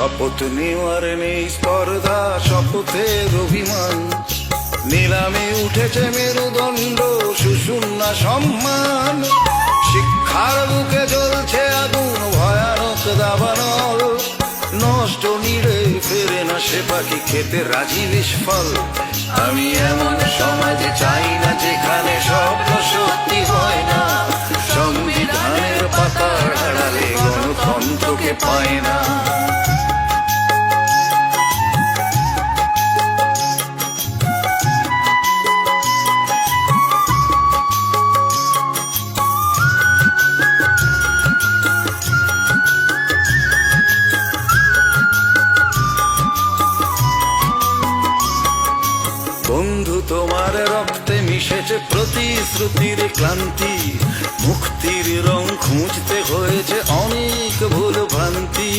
শপথ নেওয়ার নেই স্পর্ধা, শপথের অভিমান। নিলামে উঠেছে মেরুদণ্ড সুশূন্য সম্মান। শিক্ষার বুকে জ্বলছে আগুন, ভয়ানক দাবানল। নষ্ট নিড়ে ফেরে না সে পাখি, খেতে রাজি বিস্ফল আমি এমন সমাজে চাই না যেখানে স্বপ্ন সত্যি হয় না। সংবিধানের পাতার আড়ালে গণতন্ত্রকে পায় না। বন্ধু তোমার রক্তে মিশেছে প্রতিশ্রুতির ক্লান্তি। মুক্তির রং খুঁজতে হয়েছে অনেক ভুল ভ্রান্তি